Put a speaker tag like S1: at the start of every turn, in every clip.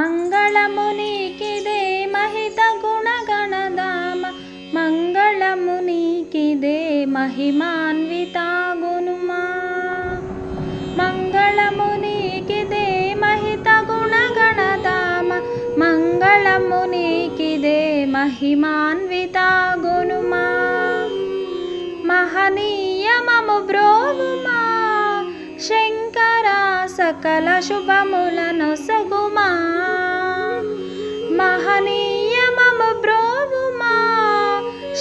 S1: మంగళమునికిదే మహిత గుణగణదామ మంగళమునికిదే మహిమాన్వితాగునుమా. మంగళమునికిదే మహిత గుణగణదామ మంగళమునికిదే మహిమాన్వితాగునుమా. మహనీయమము బ్రోవుమా శంకర సకల శుభములను సగుమా.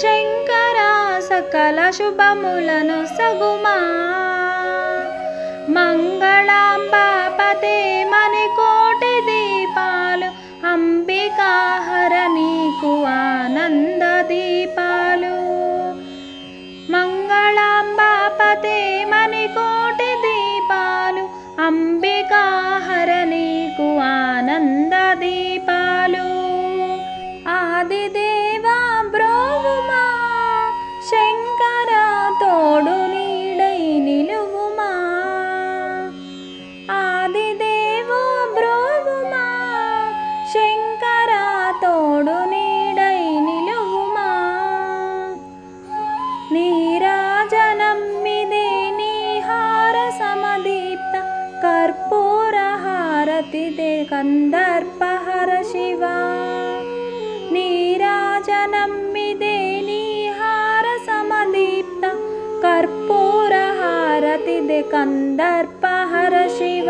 S1: శంకర సకల శుభములను సగుమా. సమదీప్త కర్పూర హారతిదే కందర్పహర శివ నీరాజనమ్మిదే నీహార సమదీప్త కర్పూర హారతిదే కందర్పహర శివ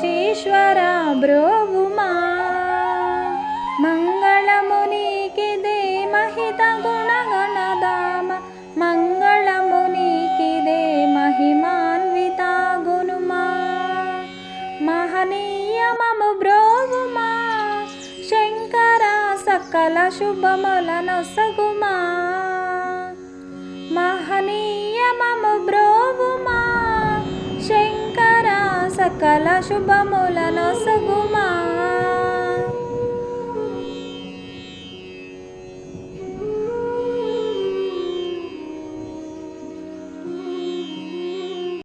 S1: కాశీశ్వర బ్రోవుమా. మంగళమునికిదే మహిత గుణగణదామ. మంగళమునికిదే మహిమాన్విత గునుమా మహనీయమము బ్రోవుమా. శంకర సకల శుభములను సకల శుభములను సగుమా.